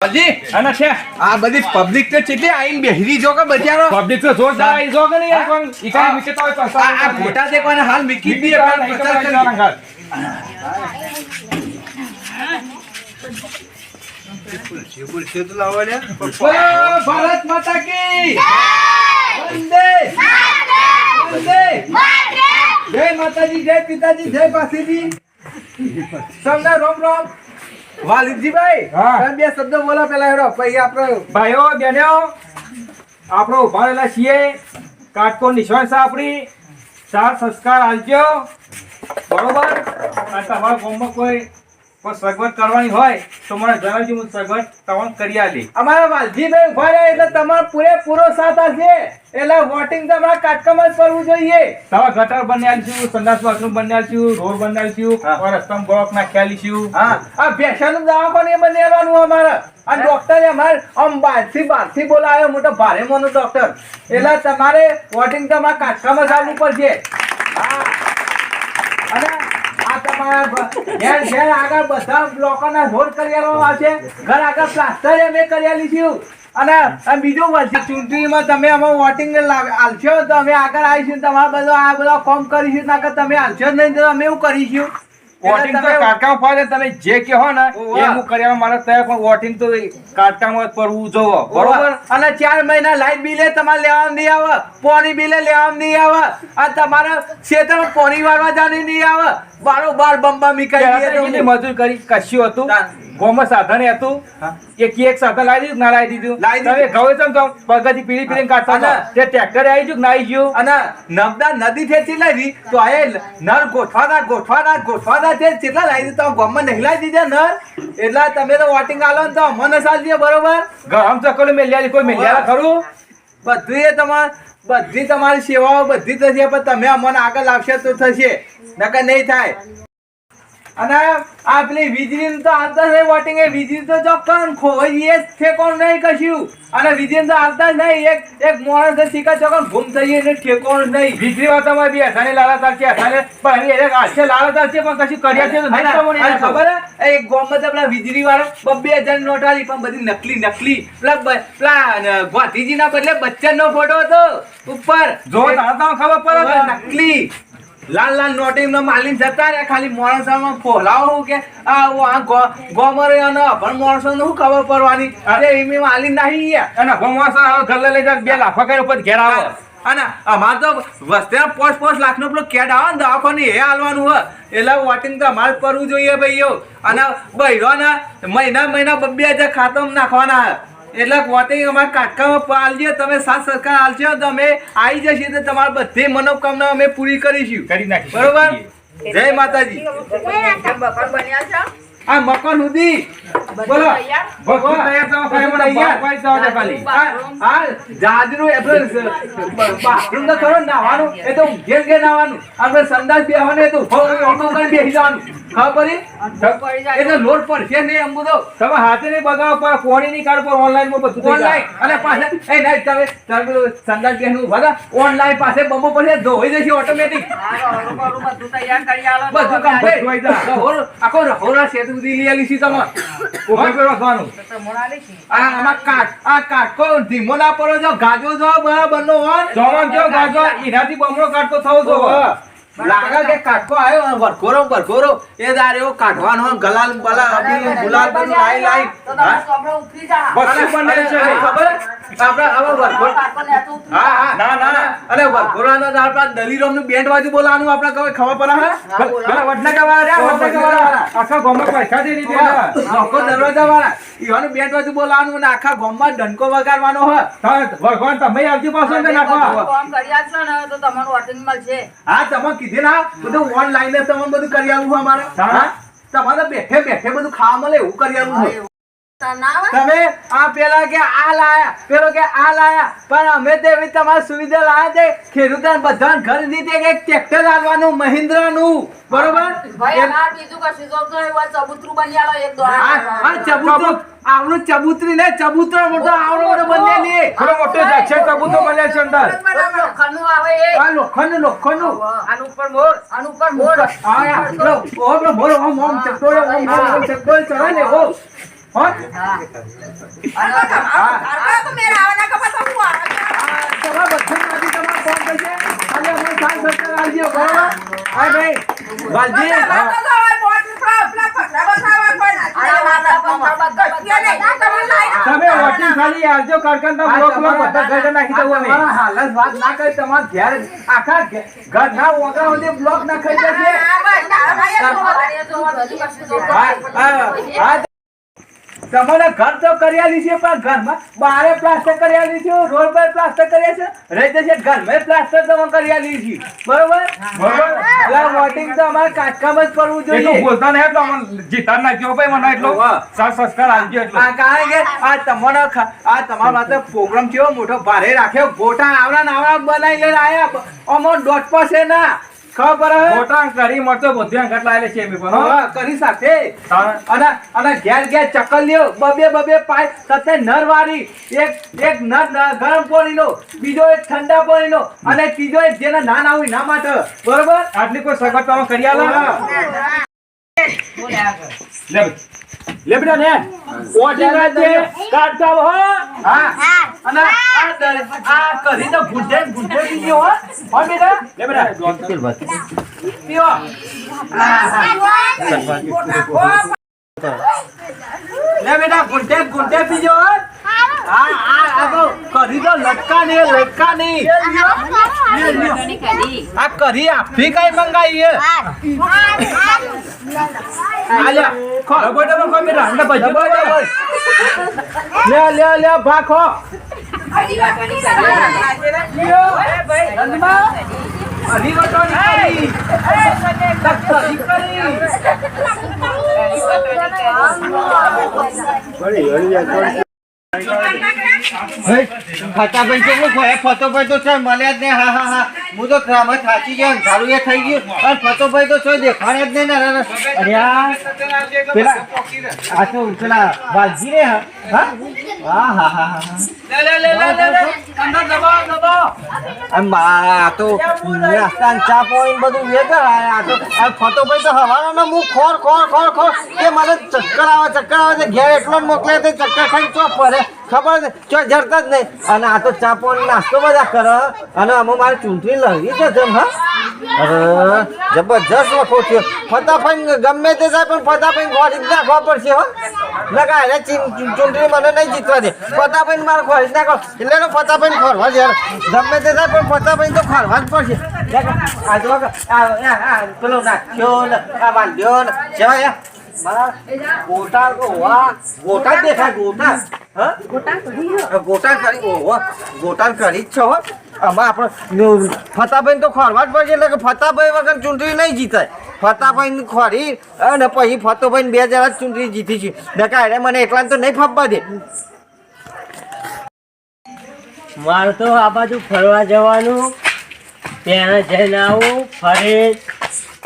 હજી અને છે? આ બધી પબ્લિક તો કેટલી આઈને બેહરી જો કે બચારો પબ્લિક તો જોરદાર આવી જો કે નહીં? યાર કોણ? વિકેટ હોય તો આ આ ફોટા છે કોને હાલ મિકી દી પણ પ્રચાર કરી. બોલો ભારત માતા કી! વંદે! વંદે! જય માતાજી જય પિતાજી જય પાસીજી સૌને રોમ રોમ! વાલીદજીભાઈ હા. બે શબ્દ બોલો પેલા હેરો પછી આપણે ભાઈઓ બેનો આપણો ઊભા રહેલા છીએ. કાટકો નિશ્વાસ આપણી. સાર સંસ્કાર આલજો. બરોબર? તમારા ગામમાં કોઈ કોઈ સગવડ કરવાની હોય તો મને જણાવજો હું સગવડ તમામ કરી આલી અમારા વાલજીભાઈ ઊભા રહ્યા એટલે તમારો પૂરેપૂરો સાથ હશે એટલે વોટિંગ તમારા કાટકામાં જ કરવું જોઈએ. તમારા ગટર બનાવી છું સંદાસ બાથરૂમ બનાવી છું રોડ બનાવી છું રસ્તામાં બ્લોક નાખ્યાલી છું. હા. આ ભેંસાનું દવાખાનું એ બનાવવાનું અમારે. આ ડોક્ટર અમારે આમ બહારથી બહારથી બોલાવ્યો મોટો ભારે મોનો ડોક્ટર એટલે તમારે વોટિંગ તમારા કાટકામાં જ આવવું પડશે. હા. અને ઘેર ઘેર આગળ બધા લોકોના રોડ કરી આવશે. ઘર આગળ પ્લાસ્ટર અમે કરી આલીશું અને બીજું વર્ષ ચૂંટણીમાં તમે અમે વોટિંગ તો અમે આગળ આવીશું. તમારા બધો આ બધા ફોર્મ કરીશું. નકર તમે આલશો નહીં તો અમે એવું કરીશું. વોટિંગ તો તમે- કાટકામાં ફાવે તમે જે કહો ને એ હું કરવા મારે તૈયાર પણ વોટિંગ તો કાટકામાં જ પડવું જોવો. બરોબર? અને ચાર મહિના લાઈટ બિલે તમારે લેવા નહીં આવે. પોણી બિલે લેવા નહીં આવે. આ તમારા ખેતરમાં પાણી વાળવા જાણી નહીં આવે. બારોબાર બંબા મીકાઈ મજૂર તો તો કરી કશ્યું હતું. ગોમાં સાધન હતું એક એક સાધન લાવી દીધું ના લાવી દીધું. લાવી ઘઉં ચમ ચમ પગથી પીળી પીળી કાઢતા તે ટ્રેક્ટર આવી ગયું ના આવી ગયું? અને નર્મદા નદી છે કેટલા રી તો આ નર ગોઠવાના ગોઠવાના ગોઠવાના છે ચીલા લાવી દીધું. ગામમાં નહીં લાવી દીધા નર. એટલે તમે તો વોટિંગ આલો ને તો અમને સાલજે બરોબર? ગરમ ચકોલે મેલ્યા કોઈ મેલ્યા ખરું? બધું એ તમારે બધી તમારી સેવાઓ બધી થશે પણ તમે અમને આગળ લાવશે તો થશે. નકર નહીં થાય. અને આ પેલી વીજળી તો આવતા જ નહીં વોટિંગ એ વીજળી તો ચોક્કસ ખોવાઈ એ ઠેકો નહીં કશું. અને વીજળી તો આવતા જ નહીં. એક એક માણસ શીખા ચોક્કસ ગુમ થઈ એને ઠેકો નહીં. વીજળી વાતામાં બી અસાને લાલા તાર છે અસાને પણ એને હાથે લાલા તાર છે પણ કશું કર્યા છે તો નહીં તમને ખબર? એક ગોમત પેલા વીજળી વાળા બબ્બે હજાર નોટ આવી પણ બધી નકલી નકલી. પેલા પેલા ગોધીજી ના બદલે બચ્ચનનો ફોટો હતો. ઉપર. જો ખબર પડે નકલી. લાલ લાલ નોટિંગ નો માલિન જતા રહ્યા ખાલી માણસોમાં ફોલાવો કે આ આ ગોમરે અને અભણ માણસોને શું ખબર પડવાની? અરે એમી માલિન નાહી અને ભગવાન ઘર લઈ જાય બે લાફા કરી ઉપર ઘેર આવો. અને અમારે તો વસ્તે પોસ્ટ પોસ્ટ લાખ નો પેલો કેડ આવે ને દવાખાને એ હાલવાનું હોય. એટલે વોટિંગ તો અમારે કરવું જોઈએ ભાઈઓ. અને બૈરો ને મહિના મહિના બબ્બે હજાર ખાતો નાખવાના હે. એટલે વોટિંગ અમારે કાટકામાં પાલજો તમે સાત સરકાર આલશો તો અમે આવી જશે તો તમારી બધી મનોકામના અમે પૂરી કરીશું. કરી નાખી બરોબર? જય માતાજી. આ મકાન સુધી. બોલો. ભગવાન તૈયાર થવા ખાલી મને તૈયાર. બાર દે ખાલી. આ આ એટલે બાથરૂમ તો ખરો ને એ તો ઘેર ઘેર નાહવાનું. આપણે સંડાસ બેહવાનું એ તો ઊભો ઊભો બેસી જવાનું. ખબર પડી? એ લોટ પડશે નહીં એમ બધો તમે હાથે નહીં બગાવો પર ફોડી નહીં કાઢો પર ઓનલાઈનમાં બધું ઓનલાઈન અને પાછા એ નહીં તમે તમે બેહનું ઊભા ઓનલાઈન પાસે બમ્બો પડશે ધોઈ જશે ઓટોમેટિક બધું કામ જાય. આખો રહોરા શેત સુધી લઈ આલી છી તમે. ઉપર પર રાખવાનું. આ આમાં કાટ આ કાટકો ધીમો ના પડો જો ગાજો જો બરાબર નો હોય. જવાન કેવો ગાજો, એનાથી બમણો કાઢતો થવો જોવો. લાગે કે કાટકો આવ્યો? વરખોરો વરખોરો એ દાર એવો કાઢવાનો હોય, ગલાલ બલા ગુલાબ ગુલાલ બધું લાઈ લાઈ. છે. ખબર? ના, ના. બેન્ડ બોલાવાનું ખબર પડે વડનગર વાળા. આખા ગામમાં પૈસા દઈ દીધા. નોકો દરવાજા વાળા. ઈવાનું બેન્ડ વાજુ બોલાવાનું અને આખા ગામમાં ડંકો વગાડવાનો હોય ભગવાન તમે આવજો પાછો ને નાખવા. હા તમે કીધે ના બધું ઓનલાઈન તમને બધું કરી આવું છે અમારે. તમારે બેઠે બેઠે બધું ખાવા મળે એવું કરી આલવું છે. તમે આ પેલા કે આ લાયા પેલો કે આ લાયા પણ અમે તો તમારી સુવિધા લાયા છે ખેડૂતોને બધાને ઘર દીધે કે ટ્રેક્ટર લાવવાનું મહિન્દ્રાનું. બરોબર? ચબૂતરો આવડું ચબૂતરી. ને ચબૂતરો મોટો આવડો મોટો છે અંદર. આ લોખંડ લોખંડનું હા યાર, લો, ઓમ લો, ઓમ, ઓમ, ચકડોળે, ઓમ, ઓમ, ઓમ, ચડે ને, ઓ. તમે વોટિંગ ખાલી આવજો આ બ્લોક બ્લોક બધા ઘર નાખી દઉં અમે હાલત વાત ના કરી તમારા ઘેર આખા ઘે- ઘરના ઓગણા સુધી બ્લોક જશે હા, હા, હા. તમારે ઘર તો કર્યા લીધી પણ ઘરમાં બારે પ્લાસ્ટર કર્યા છે રોડ પર પ્લાસ્ટર કર્યા છે રહી જશે ઘરમાં પ્લાસ્ટર તમે કર્યા લીધી. બરોબર? બરોબર. વોટિંગ તો અમારે કાચકામ જ કરવું એટલું જોઈએ બોલતા નહીં એટલે અમને જીતા નાખ્યો ભાઈ મને એટલો. વાહ. સંસ્કાર આવજો એટલો. આ કારણ કે આ તમારો આ તમારા માટે પ્રોગ્રામ કેવો મોટો ભારે રાખ્યો. ગોટા આવડા નાવડા બનાવી લઈને આયા. અમો દોઢ પાસે ના. ખબર હે? મોટા કરી મળતો બધું અંગત લાયેલા છે એમ પણ કરી સાથે. અને અને ઘેર ઘેર ચકલીઓ બબે બબે પાય સતે નર વાળી એક એક નર ન- ગરમ પાણીનો બીજો એક ઠંડા પાણીનો અને ત્રીજો એક જેને ના ના હોય ના માટે. બરોબર? આટલી કોઈ સગવડ તમે કરી આલો? લે. લે બેટા ને વોટિંગ આજે કાઢતા હો. હા. અને આ દર- આ કરી તો ગુડે ગુડે બીજી હો. હો બેટા. લે બેટા પીવો લે બેટા ગુડે ગુડે પીજો હો. હા હા આ તો કરી તો લટકા આ કરી આફી કઈ મંગાઈ હે. આલ્યા ખો. ડબો ખો લે લે 哎 ફટાફટ કેટલું ખોય ફતોભાઈ તો છે મળ્યા જ નહીં હા હા હા. હું તો ક્રમ જ થાચી ગયો ધારું એ થઈ ગયું. અને ફતોભાઈ તો છે દેખાડ્યા જ નહીં ને અરે, આ પેલા આ તો પેલા વાલજી રે હા હા હા હા ચક્કર આવે ચક્કર આવે ઘેર એટલો જ મોકલે તે ચક્કર ખાઈ ચો પડે. ખબર છે? ચો જરતા જ નહીં. અને આ તો ચા પોઈન્ટ નાસ્તો બધા કરે, અને અમે મારે ચૂંટણી લડી છે જેમ, હા? અરે, જબરજસ્ત વખો થયો ફતાફાઈ ગમે તે જાય પણ ફતાફાઈ ખોરી નાખવા પડશે, હો. લગા એને ચૂંટણી મને નહીં જીતવા દે. ફતાફાઈ મારે ખોરી નાખો. એટલે એનો ફતાફાઈ ખોરવા દે ગમે તે થાય, પણ ફતાફાઈ તો ખોરવા જ પડશે. આ જો પેલો નાખ્યો ને, આ બાંધ્યો ને. જેવા ગોટા ગોટા જ છે આમાં આપણે ફતાભાઈ તો ખોરવા જ પડશે, એટલે કે ફતાભાઈ વગર ચૂંટણી નહીં જીતાય. ફતાભાઈ ખોરી અને પછી ફતોભાઈ બે જણા જ ચૂંટણી જીતી છે. નકા એને મને એટલા તો નહીં ફાપવા દે. મારે તો આ બાજુ ફરવા જવાનું. ત્યાં જઈને આવું, ફરે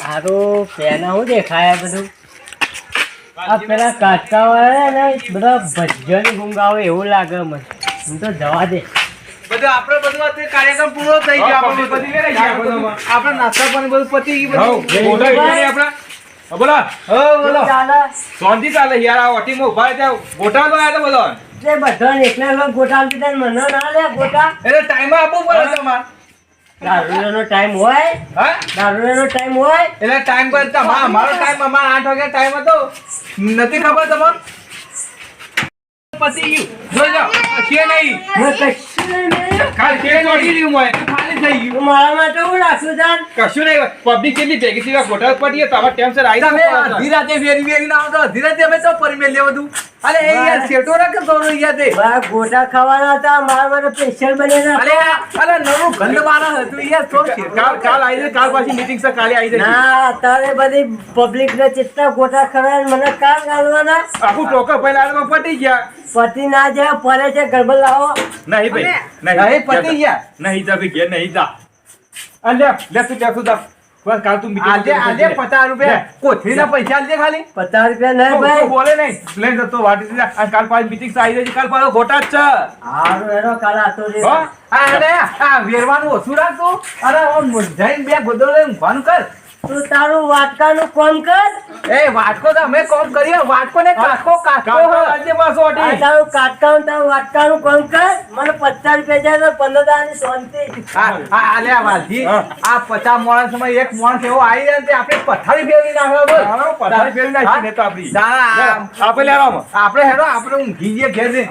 સારું પહેલા હું દેખાય બધું. આ પેલા કાચકા વાળા ને બધા ભજન ગુંગાવે એવું લાગે મને. હું તો જવા દે. બધું આપણે બધું કાર્યક્રમ પૂરો થઈ ગયો. હા, પતી ગઈ ને? યાર બધું. આપણે નાસ્તા પાણી બધું પતી ગયું ગોટા ગયા આપણા. હા, બોલો. હો બોલો. ચાલે? શાંતિ ચાલે યાર આ વટીમાં ઊભા રહ્યા ત્યાં. ગોટા તો બોલો. તે બધાને એકલા લોકો ગોટા આપી દે ને મને ના લે ગોટા એટલે ટાઈમ આપવું પડે તમારે. દારૂનો ટાઈમ હોય? હા? દારૂનો ટાઈમ હોય? એટલે ટાઈમ પર તમારો અમારો ટાઈમ અમારો આઠ વાગે ટાઈમ હતો. નથી ખબર તમને પતી ગયું. જોઈ જાઓ કે નહીં. મેં કશું નહીં. કાલ કે ચોટી રહ્યું મોય ખાલી થઈ ગયું. મારા માટે હું તાન કશું નહીં. પબ્લિક કેટલી ભેગી થઈ ગોટા પડીએ. તમારે ટાઈમ સર આવી તમે અડધી રાતે વેરી વેરી ના આવતો. અડધી રાતે અમે તો પરિમેલ લેવા અરે યાર રાખે બા ગોટા ખાવાના હતા મારા માટે સ્પેશિયલ બનેલા અરે અરે નવું ગંધ બારા હતું યાર તો કાલ કાલ આવી કાલ પાછી મીટિંગ છે કાલે આવી ના અત્યારે બધી પબ્લિક ને ચિત્તા ગોટા મને કાલ ગાલવાના આખું ટોકર પહેલા પટી ગયા. પતિ ના જાય ફરે છે ગરબા લાવો. નહીં ભાઈ નહીં પતી ગયા. નહીં જા ભાઈ ઘેર નહીં જા આ લે લે તું લે તું જા બસ કાલ તું આજે આજે પચાસ રૂપિયા. કોથળીના પૈસા આલજે ખાલી. પચાસ રૂપિયા નહીં ભાઈ. બોલે નહીં. પ્લેન જતો વાટી દીધા આ કાલ મીટિંગ આવી જાય કાલ પાછો ગોટા જ છે. હારું એનો કાલ આતો રે. હો? આ વેરવાનું ઓછું રાખતું અરે આમ જઈને બે ગોદડો લઈને ઊંઘવાનું કર. તું તારું વાટકાનું કોમ કર એ વાટકો તો અમે કોમ કરીએ વાટકો ને કાટકો કાટકો કાકા આજે પાછો આ અટી. તારું કાટકાનું તારું વાટકાનું કામ કર મને પચાસ રૂપિયા જાય તો પંદર દાડાની શાંતિ હા આલ્યા વાલજી. આ પચાસ માણસમાં એક માણસ એવો આવી જાય ને તે આપણે પથારી ફેરવી નાખે બોલ. પથારી ફેરવી નાખી ને તો આપણી. આપણે લેવામાં આપણે હેડો આપણે ઊંઘી જઈએ ઘેર.